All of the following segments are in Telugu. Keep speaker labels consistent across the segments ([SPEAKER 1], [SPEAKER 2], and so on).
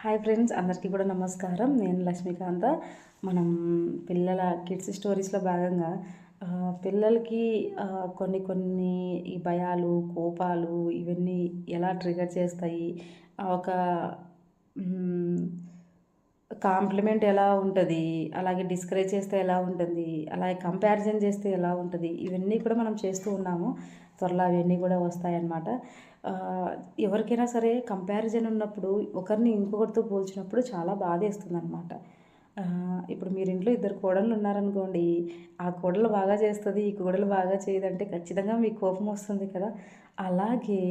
[SPEAKER 1] హాయ్ ఫ్రెండ్స్ అందరికీ కూడా నమస్కారం. నేను లక్ష్మీకాంత. మనం పిల్లల కిడ్స్ స్టోరీస్లో భాగంగా పిల్లలకి కొన్ని కొన్ని ఈ భయాలు కోపాలు ఇవన్నీ ఎలా ట్రిగర్ చేస్తాయి ఒక కాంప్లిమెంట్ ఎలా ఉంటుంది? అలాగే డిస్కరేజ్ చేస్తే ఎలా ఉంటుంది? అలాగే కంపారిజన్ చేస్తే ఎలా ఉంటుంది? ఇవన్నీ కూడా మనం చేస్తూ ఉన్నాము. త్వరలో అవన్నీ కూడా వస్తాయన్నమాట. ఎవరికైనా సరే కంపారిజన్ ఉన్నప్పుడు ఒకరిని ఇంకొకరితో పోల్చినప్పుడు చాలా బాధేస్తుంది అనమాట ఇప్పుడు మీరు ఇంట్లో ఇద్దరు కోడళ్ళు ఉన్నారనుకోండి ఆ కోడలు బాగా చేస్తుంది ఈ కోడలు బాగా చేయదంటే ఖచ్చితంగా మీకు కోపం వస్తుంది కదా. అలాగే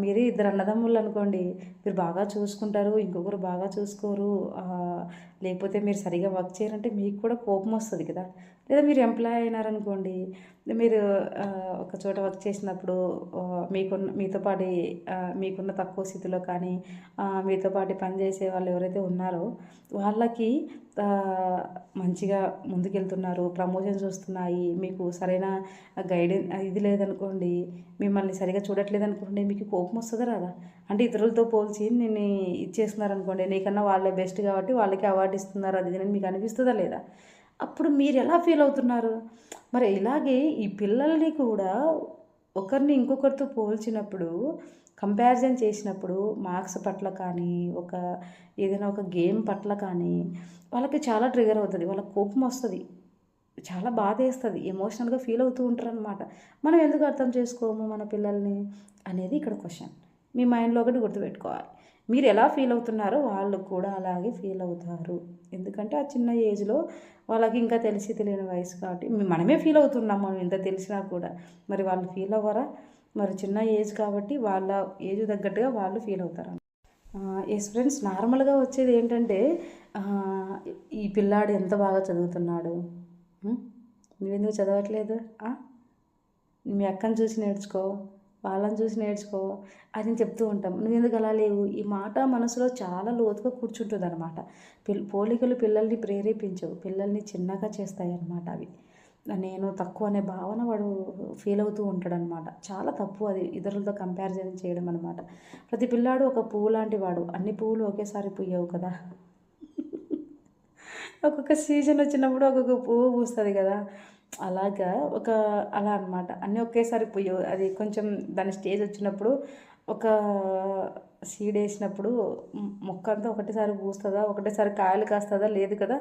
[SPEAKER 1] మీరే ఇద్దరు అన్నదమ్ముళ్ళు అనుకోండి మీరు బాగా చూసుకుంటారు ఇంకొకరు బాగా చూసుకోరు లేకపోతే మీరు సరిగా వర్క్ చేయరంటే మీకు కూడా కోపం వస్తుంది కదా. లేదా మీరు ఎంప్లాయ్ అయినారనుకోండి మీరు ఒక చోట వర్క్ చేసినప్పుడు మీకున్న మీతో పాటు మీకున్న తక్కువ స్థితిలో కానీ మీతో పాటు పనిచేసే వాళ్ళు ఎవరైతే ఉన్నారో వాళ్ళకి మంచిగా ముందుకెళ్తున్నారు ప్రమోషన్స్ వస్తున్నాయి మీకు సరైన గైడెన్ ఇది లేదనుకోండి మిమ్మల్ని సరిగా చూడట్లేదు అనుకోండి మీకు కోపం వస్తుంది రాదా? అంటే ఇతరులతో పోల్చి నేను ఇచ్చేస్తున్నారు అనుకోండి నీకన్నా వాళ్ళే బెస్ట్ కాబట్టి వాళ్ళకి అవార్డు ఇస్తున్నారు అది నేను మీకు అనిపిస్తుందా లేదా? అప్పుడు మీరు ఎలా ఫీల్ అవుతున్నారు? మరి ఇలాగే ఈ పిల్లల్ని కూడా ఒకరిని ఇంకొకరితో పోల్చినప్పుడు కంపారిజన్ చేసినప్పుడు మార్క్స్ పట్ల కానీ ఒక ఏదైనా ఒక గేమ్ పట్ల కానీ వాళ్ళకి చాలా ట్రిగర్ అవుతుంది. వాళ్ళకి కోపం వస్తుంది. చాలా బాధ వేస్తుంది. ఎమోషనల్గా ఫీల్ అవుతూ ఉంటారు అనమాట మనం ఎందుకు అర్థం చేసుకోము మన పిల్లల్ని? అనేది ఇక్కడ క్వశ్చన్. మీ మైండ్లో ఒకటి గుర్తుపెట్టుకోవాలి. మీరు ఎలా ఫీల్ అవుతున్నారో వాళ్ళు కూడా అలాగే ఫీల్ అవుతారు. ఎందుకంటే ఆ చిన్న ఏజ్లో వాళ్ళకి ఇంకా తెలిసి తెలియని వయసు కాబట్టి మనమే ఫీల్ అవుతున్నాము మనం ఇంత తెలిసినా కూడా. మరి వాళ్ళు ఫీల్ అవ్వరా? మరి చిన్న ఏజ్ కాబట్టి వాళ్ళ ఏజ్ తగ్గట్టుగా వాళ్ళు ఫీల్ అవుతారు ఎస్ ఫ్రెండ్స్ నార్మల్గా వచ్చేది ఏంటంటే ఈ పిల్లాడు ఎంత బాగా చదువుతున్నాడు? నువ్వెందుకు చదవట్లేదు? మీ అక్కని చూసి నేర్చుకో. వాళ్ళని చూసి నేర్చుకో. అని చెప్తూ ఉంటాం. నువ్వెందుకు అలా లేవు? ఈ మాట మనసులో చాలా లోతుగా కూర్చుంటుంది అనమాట పిల్ పోలికలు పిల్లల్ని ప్రేరేపించవు. పిల్లల్ని చిన్నగా చేస్తాయి అన్నమాట అవి. నేను తక్కువ అనే భావన వాడు ఫీల్ అవుతూ ఉంటాడనమాట చాలా తప్పు అది. ఇతరులతో కంపారిజన్ చేయడం అనమాట ప్రతి పిల్లాడు ఒక పువ్వు లాంటి వాడు. అన్ని పువ్వులు ఒకేసారి పూయవు కదా. ఒక్కొక్క సీజన్ వచ్చినప్పుడు ఒక్కొక్క పువ్వు పూస్తుంది కదా. అలాగా ఒక అలా అనమాట అన్నీ ఒకేసారి పోయి అది కొంచెం దాని స్టేజ్ వచ్చినప్పుడు ఒక సీడ్ వేసినప్పుడు మొక్క అంతా ఒకటేసారి పూస్తుందా ఒకటేసారి కాయలు కాస్తుందా లేదు కదా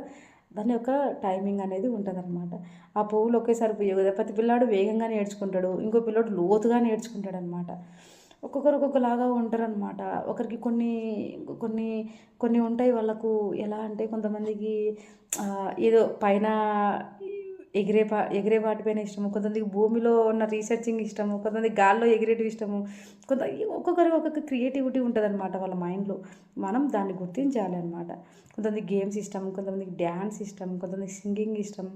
[SPEAKER 1] దాని యొక్క టైమింగ్ అనేది ఉంటుంది ఆ పువ్వులు ఒకేసారి పుయ్యవు కదా. ప్రతి పిల్లాడు వేగంగా నేర్చుకుంటాడు. ఇంకో పిల్లాడు లోతుగా నేర్చుకుంటాడు అనమాట ఒక్కొక్కరు ఒక్కొక్కలాగా ఉంటారనమాట ఒకరికి కొన్ని కొన్ని కొన్ని ఉంటాయి వాళ్ళకు ఎలా అంటే కొంతమందికి ఏదో పైన ఎగిరే పా ఎగిరే వాటిపైన ఇష్టము. కొంతమందికి భూమిలో ఉన్న రీసెర్చింగ్ ఇష్టము కొంతమంది గాల్లో ఎగిరేటివి ఇష్టము. కొంత ఒక్కొక్కరికి ఒక్కొక్క క్రియేటివిటీ ఉంటుంది అనమాట వాళ్ళ మైండ్లో. మనం దాన్ని గుర్తించాలి అనమాట కొంతమంది గేమ్స్ ఇష్టం కొంతమందికి డ్యాన్స్ ఇష్టం కొంతమందికి సింగింగ్ ఇష్టం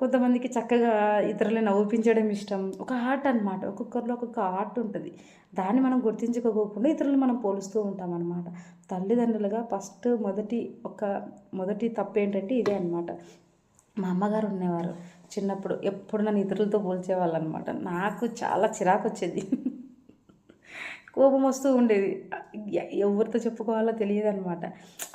[SPEAKER 1] కొంతమందికి చక్కగా ఇతరులను నవ్వుపించడం ఇష్టం. ఒక ఆర్ట్ అనమాట ఒక్కొక్కరిలో ఒక్కొక్క ఆర్ట్ ఉంటుంది. దాన్ని మనం గుర్తించుకోకుండా ఇతరులను మనం పోలుస్తూ ఉంటాం అనమాట తల్లిదండ్రులుగా ఫస్ట్ మొదటి ఒక మొదటి తప్పు ఏంటంటే ఇదే అనమాట మా అమ్మగారు ఉండేవారు. చిన్నప్పుడు ఎప్పుడు నన్ను ఇతరులతో పోల్చేవాళ్ళు అనమాట నాకు చాలా చిరాకు వచ్చేది కోపం వస్తూ ఉండేది. ఎవరితో చెప్పుకోవాలో తెలియదు అనమాట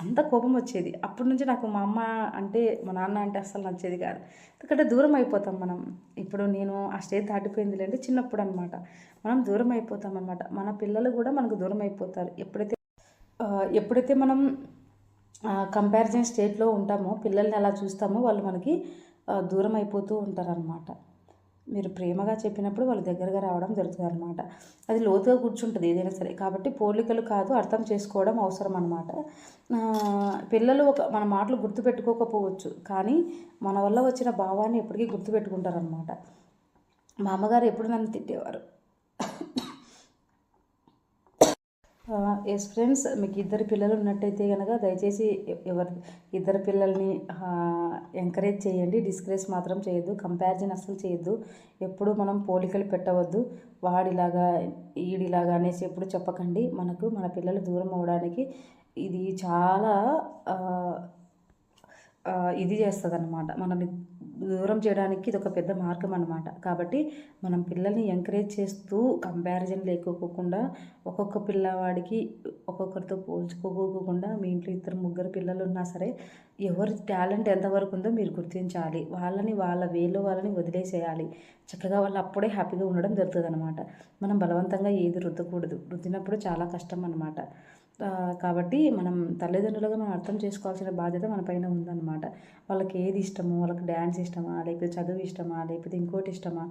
[SPEAKER 1] అంత కోపం వచ్చేది. అప్పటి నుంచి నాకు మా అమ్మ అంటే మా నాన్న అంటే అస్సలు నచ్చేది కాదు. ఎందుకంటే దూరం అయిపోతాం మనం. ఇప్పుడు నేను ఆ స్టేజ్ దాటిపోయింది అంటే చిన్నప్పుడు అనమాట మనం దూరం అయిపోతాం అనమాట మన పిల్లలు కూడా మనకు దూరం అయిపోతారు. ఎప్పుడైతే ఎప్పుడైతే మనం కంపారిజన్ స్టేట్లో ఉంటామో. పిల్లల్ని అలా చూస్తామో. వాళ్ళు మనకి దూరం అయిపోతూ ఉంటారనమాట మీరు ప్రేమగా చెప్పినప్పుడు వాళ్ళు దగ్గరగా రావడం జరుగుతుంది అనమాట అది లోతుగా కూర్చుంటుంది ఏదైనా సరే. కాబట్టి పోలికలు కాదు అర్థం చేసుకోవడం అవసరం అనమాట పిల్లలు ఒక మన మాటలు గుర్తుపెట్టుకోకపోవచ్చు. కానీ మన వల్ల వచ్చిన భావాన్ని ఎప్పటికీ గుర్తుపెట్టుకుంటారనమాట మా అమ్మగారు ఎప్పుడు నన్ను తిట్టేవారు. ఎస్ ఫ్రెండ్స్ మీకు ఇద్దరు పిల్లలు ఉన్నట్టయితే కనుక దయచేసి ఎవరి ఇద్దరు పిల్లల్ని ఎంకరేజ్ చేయండి. డిస్కరేజ్ మాత్రం చేయొద్దు. కంపారిజన్ అస్సలు చేయొద్దు. ఎప్పుడు మనం పోలికలు పెట్టవద్దు. వాడిలాగా ఈడిలాగా అనేసి ఎప్పుడు చెప్పకండి. మనకు మన పిల్లలు దూరం అవడానికి ఇది చాలా ఇది చేస్తుంది అనమాట మనల్ని దూరం చేయడానికి ఇది ఒక పెద్ద మార్గం అనమాట కాబట్టి మనం పిల్లల్ని ఎంకరేజ్ చేస్తూ కంపారిజన్ లేకోకుండా ఒక్కొక్క పిల్లవాడికి ఒక్కొక్కరితో పోల్చుకోకోకుండా మీ ఇంట్లో ఇద్దరు ముగ్గురు పిల్లలు ఉన్నా సరే ఎవరి టాలెంట్ ఎంతవరకు ఉందో మీరు గుర్తించాలి. వాళ్ళని వాళ్ళ వేలో వాళ్ళని వదిలేసేయాలి. చక్కగా వాళ్ళు అప్పుడే హ్యాపీగా ఉండడం జరుగుతుంది అనమాట మనం బలవంతంగా ఏది రుద్దకూడదు. రుద్దినప్పుడు చాలా కష్టం అనమాట కాబట్టి మనం తల్లిదండ్రులుగా మనం అర్థం చేసుకోవాల్సిన బాధ్యత మన పైన ఉందన్నమాట. వాళ్ళకి ఏది ఇష్టమో వాళ్ళకి డ్యాన్స్ ఇష్టమా లేకపోతే చదువు ఇష్టమా లేకపోతే ఇంకోటి ఇష్టమా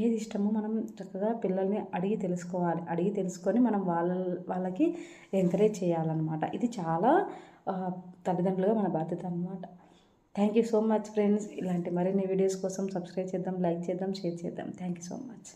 [SPEAKER 1] ఏది ఇష్టమో మనం చక్కగా పిల్లల్ని అడిగి తెలుసుకోవాలి. అడిగి తెలుసుకొని మనం వాళ్ళ వాళ్ళకి ఎంకరేజ్ చేయాలన్నమాట. ఇది చాలా తల్లిదండ్రులుగా మన బాధ్యత అనమాట thank you so much friends ఇలాంటి మరిన్ని వీడియోస్ కోసం సబ్స్క్రైబ్ చేద్దాం లైక్ చేద్దాం షేర్ చేద్దాం. Thank you so much